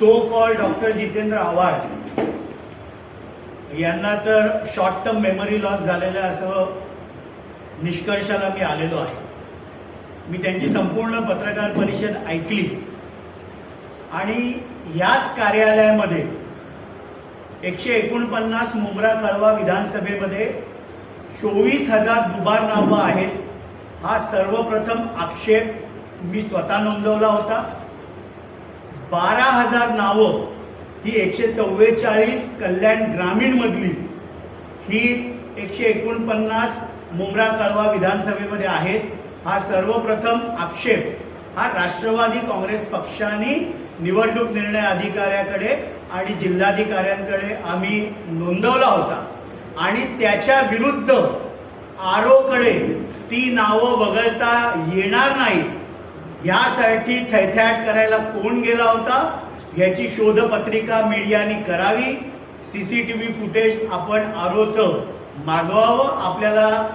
So call doctor Jitendra Awhad यांना तर short term memory loss झालेलं असं निष्कर्षाला मी आलेलो आहे. मी त्यांची संपूर्ण पत्रकार परिषद ऐकली. आणि याच कार्यालयामध्ये एकशे एकोणपन्नास मुंब्रा कळवा विधानसभेमध्ये चोवीस हजार दुबार नावं आहेत. हा सर्वप्रथम आक्षेप मी स्वतः नोंदवला होता. बारा हजार नावं ही एकशे चव्वेचाळीस कल्याण ग्रामीण मधली ही एकशे एकोणपन्नास मुंब्रा कळवा विधानसभेमध्ये आहेत. हा सर्वप्रथम आक्षेप हा राष्ट्रवादी काँग्रेस पक्षाने निवडणूक निर्णय अधिकाऱ्याकडे आणि जिल्हाधिकाऱ्यांकडे आम्ही नोंदवला होता. आणि त्याच्या विरुद्ध आरोकडे ती नावं वगळता येणार नाहीत. यासाठी थैथ्याट करायला कोण गेला होता? याची शोधपत्रिका मीडियाने करावी. सीसीटीव्ही फुटेज आपण आरोचं मागवावं. आपल्याला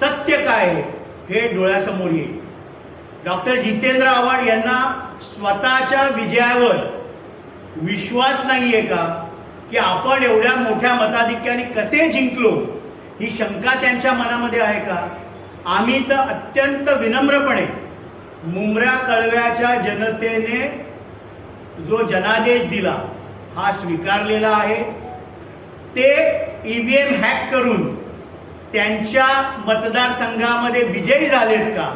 सत्य काय आहे हे डोळ्यासमोर येईल. डॉक्टर जितेंद्र आव्हाड यांना स्वतःच्या विजयावर विश्वास नाहीये का? की आपण एवढ्या मोठ्या मताधिक्याने कसे जिंकलो? ही शंका त्यांच्या मनामध्ये आहे का? आम्ही तर अत्यंत विनम्रपणे मुंबऱ्या कळव्याच्या जनतेने जो जनादेश दिला हा स्वीकारलेला आहे. ते ईव्हीएम हॅक करून त्यांच्या मतदारसंघामध्ये विजयी झालेत का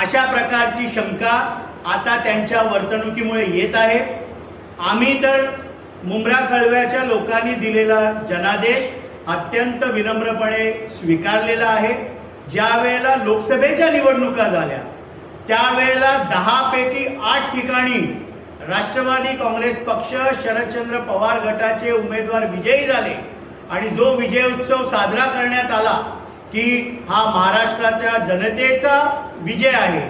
अशा प्रकारची शंका आता त्यांच्या वर्तणुकीमुळे येत आहे. आम्ही तर मुंब्रा कळव्याच्या लोकांनी दिलेला जनादेश अत्यंत विनम्रपणे स्वीकारलेला आहे. ज्या वेळेला लोकसभेच्या निवडणुका झाल्या त्यावेळेला दहा पैकी आठ ठिकाणी राष्ट्रवादी काँग्रेस पक्ष शरदचंद्र पवार गटाचे उमेदवार विजयी झाले. आणि जो विजय उत्सव साजरा करण्यात आला की हा महाराष्ट्राच्या जनतेचा विजय आहे.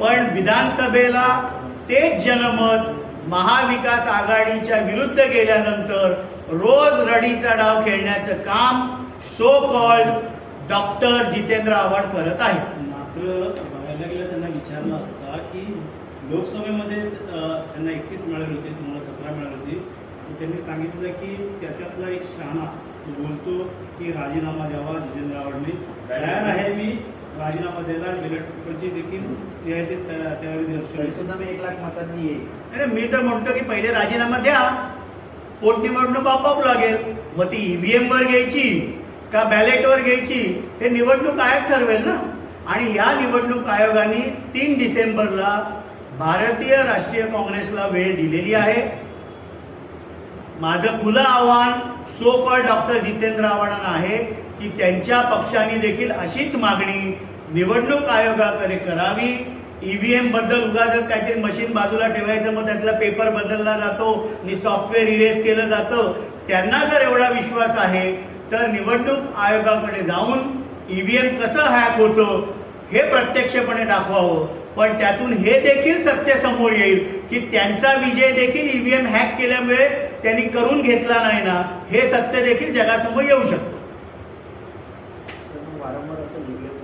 पण विधानसभेला तेच जनमत महाविकास आघाडीच्या विरुद्ध गेल्यानंतर रोज रडीचा डाव खेळण्याचं काम so called doctor Jitendra Awhad करत आहेत. मात्र गेलं त्यांना विचारलं असता की लोकसभेमध्ये त्यांना एकतीस मिळाली होती तुम्हाला सतरा मिळाली होती. त्यांनी सांगितलं की त्याच्यातला एक शहाणा बोलतो की राजीनामा द्यावा जितेंद्र आव्हाडने तयार आहे मी राजीनामा द्यायला. पेपरची देखील जे आहे ते तया- तयारी दर्शवली. एक लाख मतांनी येईल. अरे मी तर म्हणतो की पहिले राजीनामा द्या. पोटनिवडणूक आपोआप लागेल. मग ती ईव्हीएम वर घ्यायची का बॅलेट वर घ्यायची? हे निवडणूक आयोग ठरवेल ना. आणि या निवडणूक आयोगाने तीन डिसेंबरला भारतीय राष्ट्रीय काँग्रेसला वेळ दिलेली आहे. माझं खुलं आव्हान सोपर डॉक्टर जितेंद्र आव्हाडांना आहे की त्यांच्या पक्षाने देखील अशीच मागणी निवडणूक आयोगाकडे करावी. ईव्हीएमबद्दल उगाच काहीतरी मशीन बाजूला ठेवायचं मग त्यातला पेपर बदलला जातो आणि सॉफ्टवेअर इरेज केलं जातं. त्यांना जर एवढा विश्वास आहे तर निवडणूक आयोगाकडे जाऊन ईव्हीएम कसं हॅक होतं हे प्रत्यक्षपणे दाखवावं. पण त्यातून हे देखील सत्य समोर येईल की त्यांचा विजय देखील ईव्हीएम हॅक केल्यामुळे त्यांनी करून घेतला नाही ना हे सत्य देखील जगासमोर येऊ शकतं. सर मग वारंवार असं ईव्हीएम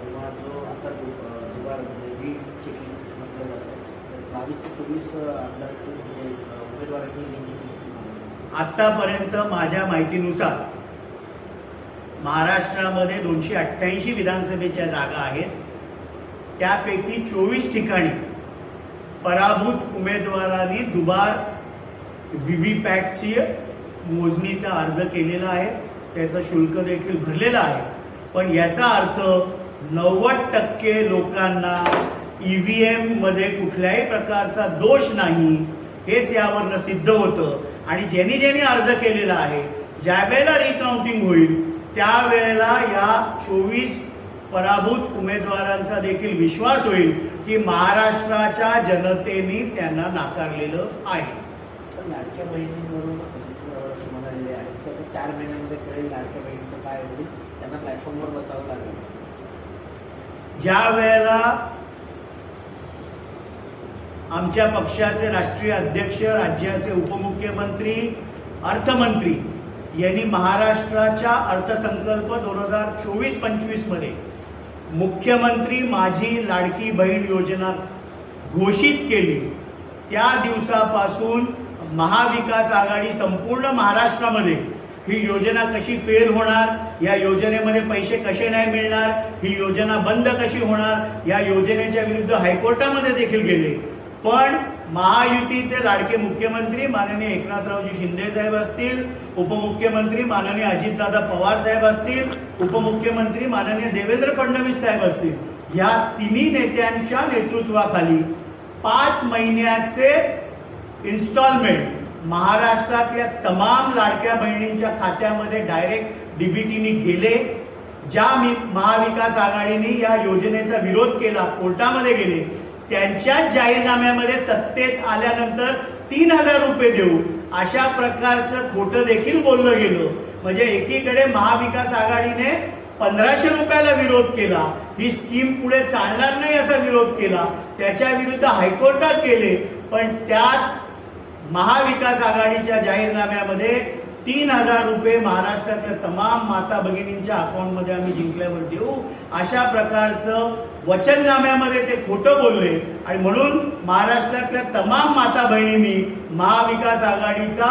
किंवा जो आता दु- अं, दुबार री चेकिंग म्हटलं जातं बावीस ते चोवीस आमदार म्हणजे आतापर्यंत माझ्या माहितीनुसार महाराष्ट्रामध्ये दोनशे अठ्ठ्याऐंशी विधानसभेच्या जागा आहेत. त्यापैकी चोवीस ठिकाणी पराभूत उमेदवारांनी दुबार व्ही व्हीपॅकची मोजणीचा अर्ज केलेला आहे. त्याचं शुल्क देखील भरलेलं आहे. पण याचा अर्थ नव्वद टक्के लोकांना ईव्हीएममध्ये कुठल्याही प्रकारचा दोष नाही. हेच यावरनं सिद्ध होतं. आणि ज्यांनी ज्यांनी अर्ज केलेला आहे ज्या वेळेला रिकाउंटिंग होईल त्यावेळेला या चोवीस पराभूत उमेदवारांचा देखील विश्वास होईल की महाराष्ट्राच्या जनतेने त्यांना नाकारलेलं आहे. लाडक्या बहिणींवरून म्हणालेले आहेत तर ते चार महिन्यामध्ये कळेल लाडक्या बहिणीचं काय होईल. त्यांना प्लॅटफॉर्मवर बसावं लागेल. ज्या वेळेला आमच्या पक्षाचे राष्ट्रीय अध्यक्ष राज्याचे उपमुख्यमंत्री अर्थमंत्री यांनी महाराष्ट्राच्या अर्थसंकल्प दोन हजार चोवीस पंचवीसमध्ये मुख्यमंत्री माझी लाडकी बहीण योजना घोषित केली. त्या दिवसापासून महाविकास आघाडी संपूर्ण महाराष्ट्रामध्ये ही योजना कशी फेल होणार या योजनेमध्ये पैसे कसे नाही मिळणार ही योजना बंद कशी होणार या योजनेच्या विरुद्ध हायकोर्टामध्ये देखील गेले. पण महायुतीचे लाडके मुख्यमंत्री माननीय एकनाथरावजी शिंदे साहेब असतील उपमुख्यमंत्री माननीय अजितदादा पवार साहेब असतील उपमुख्यमंत्री माननीय देवेंद्र फडणवीस साहेब असतील. या तिन्ही नेत्यांच्या नेतृत्वाखाली पाच महिन्याचे इन्स्टॉलमेंट महाराष्ट्रातल्या तमाम लाडक्या बहिणींच्या खात्यामध्ये डायरेक्ट डीबीटीने गेले ज्या मी महाविकास आघाडीने या योजनेचा विरोध केला कोर्टामध्ये गेले. त्यांच्या जाहीरनाम्यामध्ये सत्तेत आल्यानंतर तीन हजार रुपये देऊ. अशा प्रकारचं खोटं देखील बोललं गेलं. म्हणजे एकीकडे महाविकास आघाडीने पंधराशे रुपयाला विरोध केला. ही स्कीम पुढे चालणार नाही असा विरोध केला. त्याच्या विरुद्ध हायकोर्टात गेले पण त्याच महाविकास आघाडीच्या जाहीरनाम्यामध्ये तीन हजार रुपये महाराष्ट्रातल्या तमाम माता भगिनींच्या अकाउंटमध्ये आम्ही जिंकल्यावर देऊ. अशा प्रकारचं वचननाम्यामध्ये ते खोटं बोलले. आणि म्हणून महाराष्ट्रातल्या तमाम माता बहिणींनी महाविकास आघाडीचा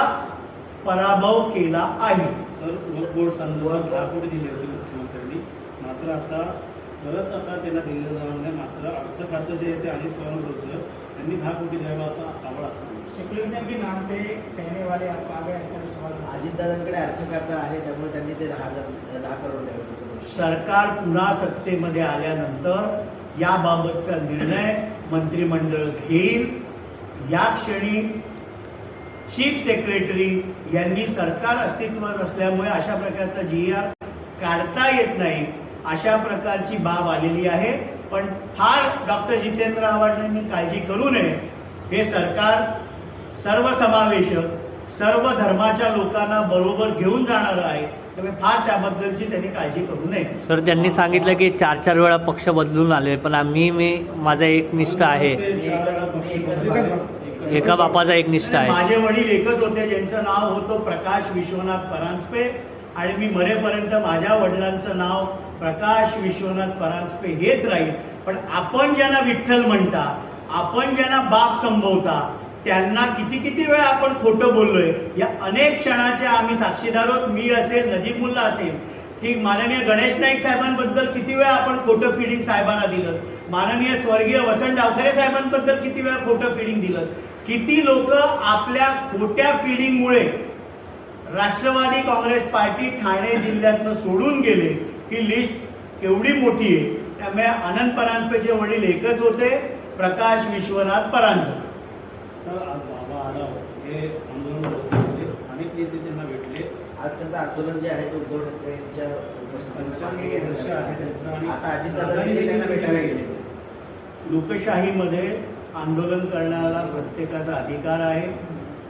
पराभव केला आहे. सर संदर्भात दिले होते मुख्यमंत्र्यांनी. मात्र आता परत आता त्यांना दिलेलं जाणार नाही. मात्र अर्थ खातं जे आहे ते अजित पवारांवर होतं. त्यांनी दहा कोटी द्यावा असा आवड असतो आ गए ऐसा सवाल। अजितदादांकडे अर्थ खातं आहे त्यामुळे त्यांनी ते दहा दहा करोड द्यावे. सरकार पुन्हा सत्तेमध्ये आल्यानंतर याबाबतचा निर्णय मंत्रिमंडळ घेईल. या क्षणी चीफ सेक्रेटरी यांनी सरकार अस्तित्वात असल्यामुळे अशा प्रकारचा जी आर काढता येत नाही. अशा प्रकारची बाब आलेली आहे. पण फार डॉक्टर जितेंद्र आव्हाड यांनी काळजी करू नये. हे सरकार सर्वसमावेशक सर्व धर्माच्या लोकांना बरोबर घेऊन जाणार आहे. त्यामुळे फार त्याबद्दलची त्यांनी काळजी करू नये. सर त्यांनी सांगितलं की चार चार वेळा पक्ष बदलून आले पण आम्ही मी माझा एक निष्ठ आहे. एका बापाचा एक निष्ठ आहे. माझे वडील एकच होते ज्यांचं नाव होतं प्रकाश विश्वनाथ परांजपे. आणि मी मरेपर्यंत माझ्या वडिलांचं नाव प्रकाश विश्वनाथ परांजपे हेच राहील. पण आपण ज्यांना विठ्ठल म्हणता आपण ज्यांना बाप संभवता त्यांना किती किती वेळा आपण खोटं बोललोय? या अनेक क्षणाच्या आम्ही साक्षीदार आहोत. मी असेल नजीमुल्ला असेल. की माननीय गणेश नाईक साहेबांबद्दल किती वेळा आपण खोटं फिडिंग साहेबांना दिलं? माननीय स्वर्गीय वसंत डावखरे साहेबांबद्दल किती वेळा खोटं फिडिंग दिलं? किती लोक आपल्या खोट्या फिडिंगमुळे राष्ट्रवादी काँग्रेस पार्टी ठाणे जिल्ह्यातनं सोडून गेले? ही लिस्ट केवढी मोठी आहे त्यामुळे आनंद परांजपेचे वडील एकच होते प्रकाश विश्वनाथ परांजपे. सर आज बाबा आढाव हे. आंदोलन बसले होते अनेक नेते त्यांना भेटले. आज त्यांचं आंदोलन जे आहे ते उद्धव ठाकरे यांच्या उपस्थितीत आहे. आता अजितदादा देखील त्यांना भेटायला गेले. लोकशाहीमध्ये आंदोलन करण्याला प्रत्येकाचा अधिकार आहे.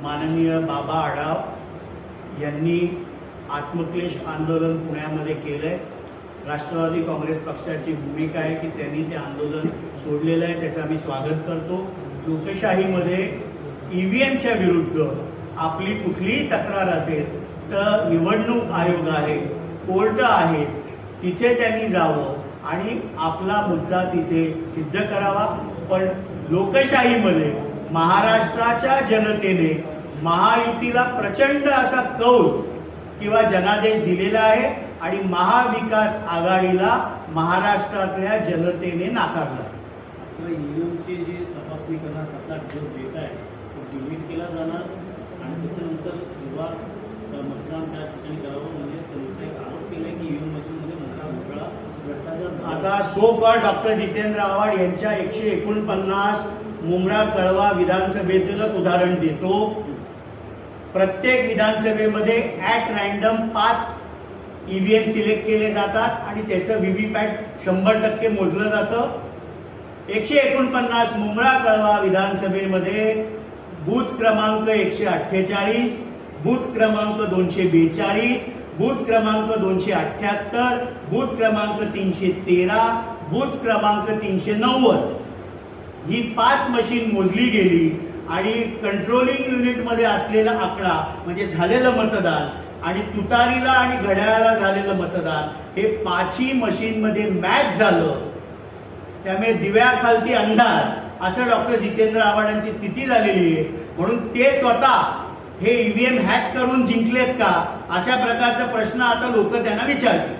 माननीय बाबा आढाव यांनी आत्मक्लेश आंदोलन पुण्यामध्ये केलंय. राष्ट्रवादी काँग्रेस पक्षाची भूमिका आहे की त्यांनी ते आंदोलन सोडलेलं आहे त्याचं आम्ही स्वागत करतो. लोकशाहीमध्ये ई व्ही एमच्या विरुद्ध आपली कुठलीही तक्रार असेल तर निवडणूक आयोग आहे कोर्ट आहे तिथे त्यांनी जावं आणि आपला मुद्दा तिथे सिद्ध करावा. पण लोकशाहीमध्ये महाराष्ट्राच्या जनतेने महायुतीला प्रचंड असा कौल किंवा जनादेश दिलेला आहे. आणि महाविकास आघाडीला महाराष्ट्रातल्या जनतेने नाकारला ईव्हीएमची जी तपासणी करणार आता जो डेटा आहे तो डिलीट केला जाणार आणि त्याच्यानंतर अ, मतदान त्या ठिकाणी करावं म्हणजे त्यांचा एक आरोप केला की ईव्हीएम मशीनमध्ये मोठा भ्रष्टाचार झाला. आता so call doctor Jitendra Awhad यांच्या एकशे एकोणपन्नास मुंब्रा कळवा विधानसभेतीलच उदाहरण देतो प्रत्येक विधानसभेमध्ये ऍट रँडम पाच ईव्हीएम सिलेक्ट केले जातात आणि त्याचं व्हीव्हीपॅट शंभर टक्के मोजलं जातं. एकशे एकोणपन्नास मुंबळा कळवा विधानसभेमध्ये बूथ क्रमांक एकशे अठ्ठेचाळीस बूथ क्रमांक दोनशे बेचाळीस बूथ क्रमांक दोनशे अठ्ठ्याहत्तर बूथ क्रमांक तीनशे तेरा बूथ क्रमांक तीनशे नव्वद. ही पाच मशीन मोजली गेली आणि कंट्रोलिंग युनिटमध्ये असलेला आकडा म्हणजे झालेलं मतदान आणि तुतारीला आणि घड्याळाला झालेलं मतदान हे पाची मशीनमध्ये मॅच झालं. त्यामुळे दिव्याखालती अंधार असं डॉक्टर जितेंद्र आव्हाडांची स्थिती झालेली आहे. म्हणून ते स्वतः हे ईव्हीएम हॅक करून जिंकलेत का अशा प्रकारचा प्रश्न आता लोक त्यांना विचारतील.